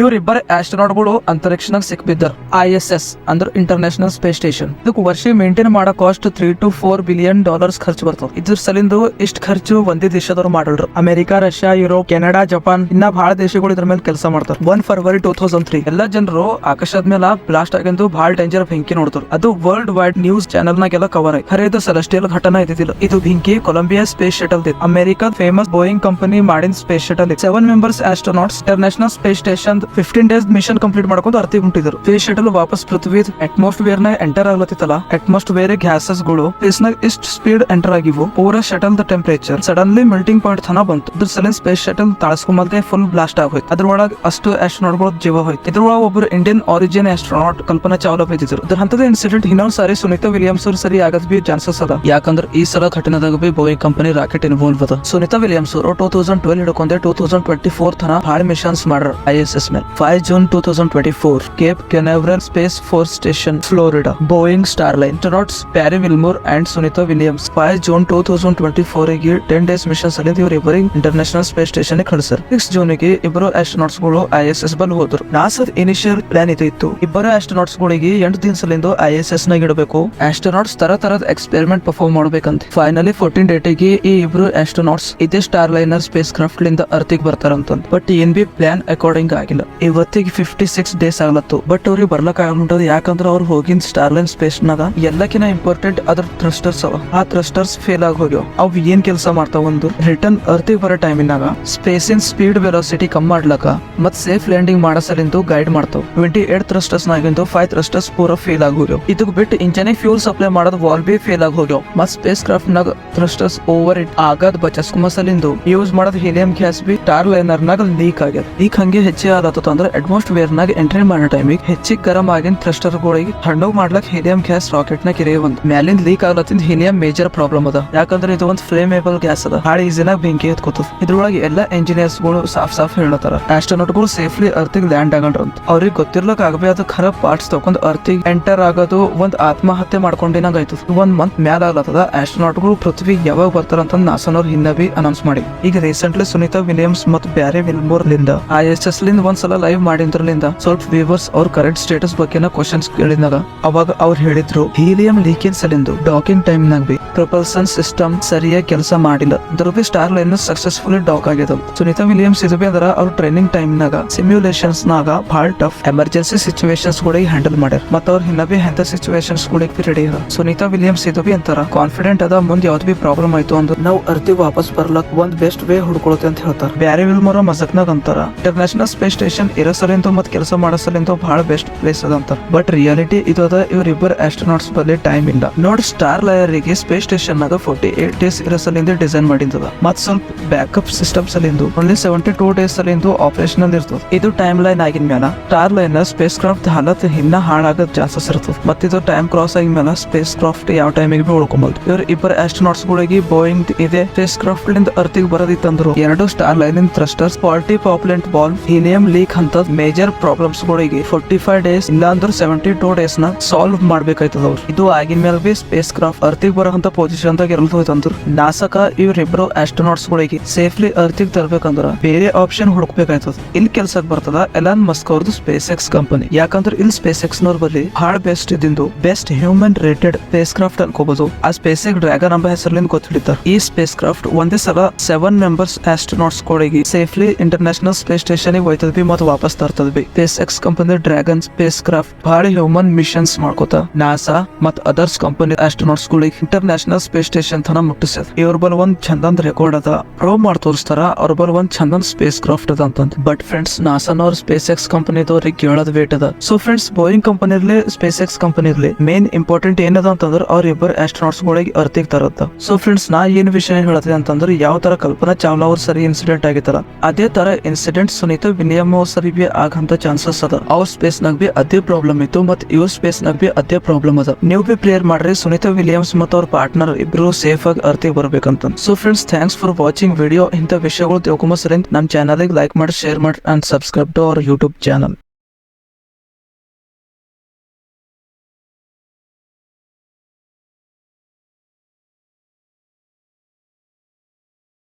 ಇವ್ರಿಬ್ಬರ ಆಸ್ಟ್ರೋನಾಟ್ಗಳು ಅಂತರಿಕ್ಷನಾಗ ಸಿಕ್ಬಿದ್ದರು. ಐ ಎಸ್ ಎಸ್ ಅಂದ್ರ ಇಂಟರ್ನ್ಯಾಷನಲ್ ಸ್ಪೇಸ್ ಸ್ಟೇಷನ್ ಇದಕ್ಕೆ ವರ್ಷ ಮೇಂಟೈನ್ ಮಾಡೋ cost three to four billion dollars ಖರ್ಚು ಬರ್ತದೆ. ಇದ್ರ ಸಲಿಂದು ಇಷ್ಟ ಖರ್ಚು ಒಂದೇ ದೇಶದವ್ರು ಮಾಡಲ್ರು. America, Russia, Europe, Canada, Japan, ಇನ್ನ ಬಹಳ ದೇಶಗಳು ಇದ್ರ ಮೇಲೆ ಕೆಲಸ ಮಾಡ್ತಾರೆ. One February two thousand three ಎಲ್ಲ ಜನರು ಆಕಾಶದ ಮೇಲೆ ಬ್ಲಾಸ್ಟ್ ಆಗಿಂದು ಬಹಳ ಡೇಂಜರ್ ಬೆಂಕಿ ನೋಡ್ತಾರೆ. ಅದು ವರ್ಲ್ಡ್ ವೈಡ್ ನ್ಯೂಸ್ ಚಾನೆಲ್ ನಾಗೆಲ್ಲ ಕವರ್ ಆಯ್ತು ಖರೆ ಇದು ಸೆಲೆಸ್ಟಿಯಲ್ ಘಟನಾ ಇದ್ದಿದ್ದಿಲ್ಲ ಇದು ಬೆಂಕಿ Columbia space shuttle America famous Boeing company ಮಾಡಿನ space shuttle seven members astronauts international space station fifteen days mission complete ಮಾಡ್ಕೊಂಡು ಅರ್ಥಿ ಹೊಂಟಿದ್ರು ಸ್ಪೇಸ್ ಶಟಲ್ ವಾಪಸ್ ಪೃಥ್ವಿ ಅಟ್ಮಾಸ್ಫಿಯರ್ನ ಎಂಟರ್ ಆಗ್ಲತ್ತಿತ್ತಲ್ಲ. ಅಟ್ಮಾಸ್ಫಿಯರ್ ಗ್ಯಾಸಸ್ಗಳು ಸ್ಪೇಸ್ ನಾಗ ಇಷ್ಟ ಸ್ಪೀಡ್ ಎಂಟರ್ ಆಗಿವು. ಪೂರ ಶಟಲ್ ದ ಟೆಂಪರೇಚರ್ ಸಡನ್ಲಿ ಮೆಲ್ಟಿಂಗ್ ಪಾಯಿಂಟ್ ತನ ಬಂತು. ಅದ್ರ ಸಲ ಸ್ಪೇಸ್ ಶಟಲ್ ತಾಳಸ್ಕೊಂಬಲ್ದೆ ಫುಲ್ ಬ್ಲಾಸ್ಟ್ ಆಗೋಯ್ತು. ಅದ್ರೊಳಗ ಅಷ್ಟು ಆಸ್ಟ್ರೋನಾಟ್ಗಳು ಜೀವ ಹೋಯ್ತು. ಇದ್ರೊಳಗ ಒಬ್ರು Indian origin astronaut Kalpana Chawla ಬೈದಿದ್ರು. ಅದ್ರ ಹಂತದ ಇನ್ಸಿಡೆಂಟ್ ಇನ್ನೊಂದ್ ಸಾರಿ ಸುನಿತಾ ವಿಲಿಯಮ್ಸ್ ಅವ್ರು ಸರಿ ಆಗದ್ ಬಿ ಚಾನ್ಸಸ್ ಅದ. ಯಾಕಂದ್ರೆ ಈ ಸಲ ಘಟನೆದಾಗ ಬಿ ಬೋಯಿಂಗ್ ಕಂಪನಿ ರಾಕೆಟ್ ಇನ್ವಾಲ್ವ್ ಅದ. ಸುನಿತಾ ವಿಲಿಯಮ್ಸ್ ಅವರು ಟೂ ತೌಸಂಡ್ ಟ್ವೆಲ್ ಹಿಡ್ಕೊಂಡೆ ಟೂ ತೌಸಂಡ್ ಟ್ವೆಂಟಿ ಫೋರ್ ತನ ಭಾಳ ಮಿಷನ್ಸ್ ಮಾಡ್ರ. I S S Cape Canaveral space force station Florida Boeing star line astronauts Barry Wilmore and Sunita Williams five June two thousand twenty ಫೋರ್ಗೆ ten days mission ಸಲಿಂದ ಇವ್ರು ಇಬ್ಬರಿಗೆ international space station ಕಳಿಸ್ತಾರೆ six ಜೂನ್ಗೆ ಇಬ್ಬರು ಆಸ್ಟ್ರೋನಾಟ್ಸ್ಗಳು I S S ಬಲ್ ಹೋದ್ರು. ನಾಸದ್ initial plan ಇದು ಇತ್ತು. ಇಬ್ಬರು ಆಸ್ಟ್ರೋನಾಟ್ಸ್ ಗಳಿಗೆ ಎಂಟು ದಿನಸಲಿಂದ ಐ ಎಸ್ ಎಸ್ ನಾಗ ಇಡಬೇಕು. ಆಸ್ಟ್ರೋನಾಟ್ಸ್ ತರ ತರದ ಎಕ್ಸ್ಪೆರಿಮೆಂಟ್ ಪರ್ಫಾರ್ಮ್ ಮಾಡ್ಬೇಕಂತ. ಫೈನಲಿ ಫೋರ್ಟೀನ್ ಡೇಟಿಗೆ ಈ ಇಬ್ರು ಆಸ್ಟ್ರೋನಾಟ್ಸ್ ಇದೇ ಸ್ಟಾರ್ ಲೈನರ್ ಸ್ಪೇಸ್ ಕ್ರಾಫ್ಟ್ ಲಿಂದ ಅರ್ಥಿಗೆ ಬರ್ತಾರಂತ ಬಟ್ ಏನ್ ಬಿ ಪ್ಲಾನ್ ಅಕಾರ್ಡಿಂಗ್ ಆಗಿಲ್ಲ ಇವತ್ತಿಗೆ ಫಿಫ್ಟಿ ಸಿಕ್ಸ್ ಡೇಸ್ ಆಗ್ಲತ್ತು. ಬಟ್ ಅವ್ರಿಗೆ ಬರ್ಲಕ್ ಆಗ್ಲುಂಟದ ಯಾಕಂದ್ರೆ ಅವ್ರು ಹೋಗಿನ್ ಸ್ಟಾರ್ ಲೈನ್ ಸ್ಪೇಸ್ ನಾಗ ಎಲ್ಲಕ್ಕಿಂತ ಇಂಪಾರ್ಟೆಂಟ್ ಅದ್ರ ಥ್ರಸ್ಟರ್ಸ್ ಅವ. ಆ ಥ್ರಸ್ಟರ್ಸ್ ಫೇಲ್ ಆಗಿ ಹೋಗ್ಯಾವ. ಅವ್ ಏನ್ ಕೆಲಸ ಮಾಡ್ತಾವ ಒಂದು ರಿಟರ್ನ್ ಅರ್ತಿಗೆ ಬರೋ ಟೈಮಿನಾಗ ಸ್ಪೇಸಿನ ಸ್ಪೀಡ್ ವೆಲಾಸಿಟಿ ಕಮ್ಮಿ ಮಾಡ್ಲಕ. ಮತ್ ಸೇಫ್ ಲ್ಯಾಂಡಿಂಗ್ ಮಾಡಸಲಿಂದು ಗೈಡ್ ಮಾಡ್ತಾವ. ಟ್ವೆಂಟಿ ಏಟ್ ಥ್ರಸ್ಟರ್ಸ್ ನಾಗಿಂದು ಫೈವ್ ಥ್ರಸ್ಟರ್ಸ್ ಪೂರ ಫೇಲ್ ಆಗಿ ಹೋಗ್ಯಾವ. ಇದಕ್ ಬಿಟ್ಟು ಇಂಜನ್ ಫ್ಯೂಲ್ ಸಪ್ಲೈ ಮಾಡೋದು ವಾಲ್ ಬಿ ಫೇಲ್ ಆಗಿ ಹೋಗ್ಯಾವ. ಮತ್ ಸ್ಪೇಸ್ ಕ್ರಾಫ್ಟ್ ನಾಗ ಥ್ರಸ್ಟರ್ಸ್ ಓವರ್ ಇಟ್ ಆಗದ್ ಬಚಸ್ಕುಮಸಲಿಂದು ಯೂಸ್ ಮಾಡೋದು ಹೀಲಿಯಂ ಗ್ಯಾಸ್ ಬಿ ಟಾರ್ ಲೈನರ್ ನಾಗ ಲೀಕ್ ಆಗ್ಯದ. ಲೀಕ್ ಹಂಗೆ ಹೆಚ್ಚಿಗೆ ಆಲತ್ತ ಅಂದ್ರೆ ಅಟ್ಮಾಸ್ಫಿಯರ್ ನಾಗ ಎಂಟ್ರಿ ಮಾಡೋ ಟೈಮಿಗೆ ಹೆಚ್ಚಿಗೆ ಗರಂ ಆಗಿನ ಥ್ರಸ್ಟರ್ ಗಳಿಗೆ ಹಣ್ಣು ಮಾಡ್ಲಕ್ ಹೀಲಿಯಂ ಗ್ಯಾಸ್ ರಾಕೆಟ್ನ ಕಿರಿಯ ಒಂದು. ಮ್ಯಾಲಿಂದ ಲೀಕ್ ಆಗ್ಲತ್ತಿಂದ ಹೀಲಿಯಂ ಮೇಜರ್ ಪ್ರಾಬ್ಲಮ್ ಅದ. ಯಾಕಂದ್ರೆ ಇದು ಒಂದು ಫ್ಲೇಮೇಬಲ್ ಗ್ಯಾಸ್ ಅದ. ಭಾಳ ಈಸಿನಾಗ ಬೆಂಕಿ ಎತ್ಕೋತದ ಇದ್ರೊಳಗೆ ಎಲ್ಲ ಇಂಜಿನಿಯರ್ಸ್ಗಳು ಸಾಫ್ ಸಾಫ್ ಹೇಳತಾರ ಆಸ್ಟ್ರೋನಾಟ್ಗಳು ಸೇಫ್ಲಿ ಅರ್ತಿಗೆ ಲ್ಯಾಂಡ್ ಆಗಂಡ್ರ ಅಂತ ಅವ್ರಿಗೆ ಗೊತ್ತಿರ್ಲಕ್ ಅದು ಖರ ಪಾರ್ಟ್ಸ್ ತಗೊಂಡ್ ಅರ್ಥಿಗ್ ಎಂಟರ್ ಆಗೋದು ಒಂದ್ ಆತ್ಮಹತ್ಯೆ ಮಾಡ್ಕೊಂಡಿನಂಗ ಆಯ್ತು ಒಂದ್ ಮಂತ್ ಮ್ಯಾಲ ಆಗ್ಲತ್ತದ. ಆಸ್ಟ್ರೋನಾಟ್ಗಳು ಪೃಥ್ವಿ ಯಾವಾಗ ಬರ್ತಾರ ಅಂತ ನಾಸನವ್ರು ಹಿಂದ ಬಿ ಅನೌನ್ಸ್ ಮಾಡಿ. ಈಗ ರೀಸೆಂಟ್ಲಿ ಸುನೀತಾ ವಿಲಿಯಮ್ಸ್ ಮತ್ತು ಬ್ಯಾರೆ ವಿಲ್ಮೋರ್ ಲಿಂದ ಐ ಎಸ್ ಎಸ್ ಲಿಂದ ಒಂದ್ಸಲ ಲೈವ್ ಮಾಡಿದ್ರಲಿಂದ ಸ್ವಲ್ಪ ವ್ಯೂವರ್ಸ್ ಅವ್ರ ಕರೆಂಟ್ ಸ್ಟೇಟಸ್ ಬಗ್ಗೆನ ಕ್ವಶನ್ಸ್ ಕೇಳಿದಾಗ ಅವಾಗ ಅವ್ರು ಹೇಳಿದ್ರು ಹೀಲಿಯಂ ಲೀಕಿನ್ ಸಲಿಂದು ಡಾಕಿಂಗ್ ಟೈಮ್ ನಾಗ ಬಿ. ಪ್ರೊಪಲ್ಸನ್ ಸಿಸ್ಟಮ್ ಸರಿಯಾಗಿ ಕೆಲಸ ಮಾಡಿಲ್ಲ. ಧ್ರುವಿ ಸ್ಟಾರ್ ಲೈನ್ ಸಕ್ಸಸ್ಫುಲಿ ಡಾಕ್ ಆಗ್ಯದ ಸುನೀತಾ ವಿಲಿಯಮ್ಸ್ ಇದು ಬಿ ಅದರ ಅವ್ರ ಟ್ರೈನಿಂಗ್ ಟೈಮ್ ನಾಗ ಸಿಮ್ಯುಲೇಷನ್ಸ್ ನಾಗ ಭಾಳ ಟಫ್ ಎಮರ್ಜೆನ್ಸಿ ಸಿಚುವೇಶನ್ಸ್ ಕೂಡ ಹ್ಯಾಂಡಲ್ ಮಾಡ್ಯಾರ. ಮತ್ತ ಅವ್ರ ಹಿನ್ನ ಬಿ ಎಂತ ಸಿಚುವೇಶನ್ಸ್ ಕೂಡ ರೆಡಿ ಅದ ಸುನೀತಾ ವಿಲಿಯಮ್ಸ್ ಇದು ಅಂತಾರ ಕಾನ್ಫಿಡೆಂಟ್ ಅದ, ಮುಂದ್ ಯಾವ್ದು ಬಿ ಪ್ರಾಬ್ಲಮ್ ಆಯ್ತು ಅಂದ್ರೆ ನಾವು ಅರ್ತಿ ವಾಪಸ್ ಬರ್ಲಕ್ ಒಂದ್ ಬೆಸ್ಟ್ ವೇ ಹುಡ್ಕೊಳತೆ ಅಂತ ಹೇಳ್ತಾರ. ಬ್ಯಾರೆ ವಿಲ್ಮೋರ ಮಜಕ್ನಾಗ ಅಂತಾರ ಇಂಟರ್ನ್ಯಾಷನಲ್ ಸ್ಪೇಸ್ ಸ್ಟೇಷನ್ ಇರೋ ಸಲಿಂದ ಮತ್ ಕೆಲಸ ಮಾಡೋ ಸಲಿಂದ ಬಹಳ ಬೆಸ್ಟ್ ಪ್ಲೇಸ್ ಅದ ಅಂತ ಬಟ್ ರಿಯಾಲಿಟಿ ಇದು ಅದ, ಇವ್ರಿಬ್ಬರು ಆಸ್ಟ್ರೋನಾಟ್ಸ್ ಬಲ್ಲಿ ಟೈಮ್ ಇಲ್ಲ. ನೋಡ್ ಸ್ಟಾರ್ ಲಯರ್ಗೆ ಸ್ಪೇಸ್ ಸ್ಟೇಷನ್ ನಾಗ ಫೋರ್ಟಿ ಏಟ್ ಡೇಸ್ ಇರೋ ಸಲಿಂದ ಡಿಸೈನ್ ಮಾಡಿದ್ದದ ಮತ್ ಸ್ವಲ್ಪ ಬ್ಯಾಕಪ್ ಸಿಸ್ಟಮ್ ಸಲಿಂದು ಓನ್ಲಿ ಸೆವೆಂಟಿ ಟೂ ಡೇಸ್ ಸಲಿಂದು ಆಪರೇಷನಲ್ ಇರ್ತದ. ಇದು ಟೈಮ್ ಲೈನ್ ಆಗಿನ ಮ್ಯಾಲ. ಸ್ಟಾರ್ ಲೈನ್ ಸ್ಪೇಸ್ ಕ್ರಾಫ್ಟ್ ಹಾಲತ್ ಇನ್ನ ಹಾಳಾಗದ್ ಚಾನ್ಸಸ್ ಇರ್ತದ. ಮತ್ ಇದು ಟೈಮ್ ಕ್ರಾಸ್ ಆಗಿದ ಮ್ಯಾಲ ಸ್ಪೇಸ್ ಕ್ರಾಫ್ಟ್ ಯಾವ ಟೈಮಿಗೆ ಬಿ ಉಳ್ಕೊಂಬಲ್ದು ಇವ್ರ ಇಬ್ಬರು ಆಸ್ಟ್ರೋನಾಟ್ಸ್ ಗಳಿಗೆ ಬೋಯಿಂಗ್ ಇದೆ. ಸ್ಪೇಸ್ ಕ್ರಾಫ್ಟ್ ಲಿಂದ ಅರ್ಥಿಗೆ ಬರೋದಿತ್ತಂದ್ರು ಎರಡು Starliner in thrusters faulty propellant valve helium leak ಅಂತ ಮೇಜರ್ ಪ್ರಾಬ್ಲಮ್ಸ್ ಗಳಿಗೆ ಫೋರ್ಟಿ ಫೈವ್ ಡೇಸ್ ಇಲ್ಲ ಅಂದ್ರೆ ಸೆವೆಂಟಿ ಟೂ ಡೇಸ್ನ ಸಾಲ್ವ್ ಮಾಡ್ಬೇಕಾಯ್ತದ ಅವ್ರು ಇದು ಆಗಿನ ಮೇಲೆ ಬಿ ಸ್ಪೇಸ್ ಕ್ರಾಫ್ಟ್ ಅರ್ತಿಗೆ ಬರೋಂತ ಪೊಸಿಷನ್ ದಾಗ ಇರಲ್ ಅಂದ್ರೆ ನಾಸಕ ಇವ್ರಿಬ್ರು ಆಸ್ಟ್ರೋನಾಟ್ಸ್ ಗಳಿಗೆ ಸೇಫ್ಲಿ ಅರ್ಥಿಗೆ ತರಬೇಕಂದ್ರ ಬೇರೆ ಆಪ್ಷನ್ ಹುಡುಕ್ಬೇಕಾಯ್ತದ. ಇಲ್ಲಿ ಕೆಲ್ಸಕ್ ಬರ್ತದ ಎಲಾನ್ ಮಸ್ಕ್ ಅವ್ರದ್ದು ಸ್ಪೇಸ್ ಎಕ್ಸ್ ಕಂಪನಿ ಯಾಕಂದ್ರೆ ಇಲ್ಲಿ ಸ್ಪೇಸ್ ಎಕ್ಸ್ ನವ್ರ ಬಲ್ಲಿ ಬಹಳ ಬೆಸ್ಟ್ ಇದಿಂದು best human rated space craft ಅನ್ಕೋಬಹುದು ಆ ಸ್ಪೇಸ್ ಡ್ರ್ಯಾಗನ್ ಎಂಬ ಹೆಸರಿನಿಂದ ಗೊತ್ತಿಡಿತಾರ. ಈ ಸ್ಪೇಸ್ ಕ್ರಾಫ್ಟ್ ಒಂದೇ ಸಲ ಸೆವೆನ್ ಮೆಂಬರ್ಸ್ ಆಸ್ಟ್ರೋನಾಟ್ಸ್ ಗಳಿಗೆ ಸೇಫ್ಲಿ ಇಂಟರ್ನ್ಯಾಷನಲ್ ಸ್ಪೇಸ್ ಸ್ಟೇಷನ್ ಒಯ್ತದ ಬಿ ಮತ್ತೆ ವಾಪಸ್ ತರ್ತದ ಬಿ SpaceX company Dragon space craft ಬಹಳ ಹ್ಯೂಮನ್ ಮಿಷನ್ಸ್ ಮಾಡ್ಕೋತ. ನಾಸಾ ಮತ್ ಅದರ್ಸ್ ಕಂಪನಿ ಆಸ್ಟ್ರೋನಾಟ್ಸ್ ಗಳಿಗೆ ಇಂಟರ್ನ್ಯಾಷನಲ್ ಸ್ಪೇಸ್ ಸ್ಟೇಷನ್ ತನ ಮುಟ್ಟಿಸ್ಯದ ಇವ್ರ ಬಲ್ ಒಂದ್ ಚಂದನ್ ರೆಕಾರ್ಡ್ ಅದ. ಪ್ರೂವ್ ಮಾಡಿ ತೋರಿಸ್ತಾರ ಅವ್ರ ಬಲ್ ಒಂದ್ ಚಂದನ್ ಸ್ಪೇಸ್ ಕ್ರಾಫ್ಟ್ ಅದ ಅಂತಂದ್. ಬಟ್ ಫ್ರೆಂಡ್ಸ್ ನಾಸಾನವ್ರ ಸ್ಪೇಸ್ ಎಕ್ಸ್ ಕಂಪನಿದವ್ರಿಗೆ ಕೇಳೋದ್ ವೇಟ್ ಅದ. ಸೊ ಫ್ರೆಂಡ್ಸ್ ಬೋಯಿಂಗ್ ಕಂಪನಿ ಇರ್ಲಿ ಸ್ಪೇಸ್ ಎಕ್ಸ್ ಕಂಪನಿ ಇರ್ಲಿ ಮೇನ್ ಇಂಪಾರ್ಟೆಂಟ್ ಏನದ ಅಂತಂದ್ರ ಅವ್ರ ಇಬ್ಬರು ಆಸ್ಟ್ರೋನಾಟ್ಸ್ ಗಳಿಗೆ ಅರ್ತಿಗೆ ತರತ್ತ ಸೊ ಫ್ರೆಂಡ್ಸ್ ನಾ ಏನ್ ವಿಷಯ ಹೇಳತ್ತೆ ಅಂತಂದ್ರೆ ಯಾವ ತರ ಕಲ್ಪನಾ ಚಾವ್ಲಾ ಅವ್ರ ಸರಿ ಇನ್ಸಿಡೆಂಟ್ ಆಗಿತ್ತಲ್ಲ. ಅದೇ ತರ ಇನ್ಸಿಡೆಂಟ್ ಸುನೀತಾ ವಿನಿಯಮ್ ಅವ್ರ ಸರಿ ಬಿ ಆಗಂತ ಚಾನ್ಸಸ್ ಅದ. ಅವ್ರ ಸ್ಪೇಸ್ ನಾಗ ಬಿ ಅದೇ ಪ್ರಾಬ್ಲಮ್ ಇತ್ತು ಮತ್ ಇವ್ರ ಸ್ಪೇಸ್ ನಾಗ ಬಿ ಅದೇ ಪ್ರಾಬ್ಲಮ್ ಅದ. ನೀವು ಬಿ ಪ್ರೇಯರ್ ಮಾಡ್ರಿ, ಸುನೀತಾ ವಿಲಿಯಮ್ಸ್ ಮತ್ತು ಅವ್ರ ಪಾರ್ಟ್ನರ್ ಇಬ್ರು ಸೇಫ್ ಆಗಿ ಅರ್ತಿಗೆ ಬರ್ಬೇಕಂತ. So friends thanks for watching video ಇಂಥ ವಿಷಯಗಳು ತಿಳ್ಕೊಂಬ ಸರಿ ನಮ್ಮ ಚಾನಲ್ ಲೈಕ್ ಮಾಡಿ ಶೇರ್ ಮಾಡಿ and subscribe to our YouTube channel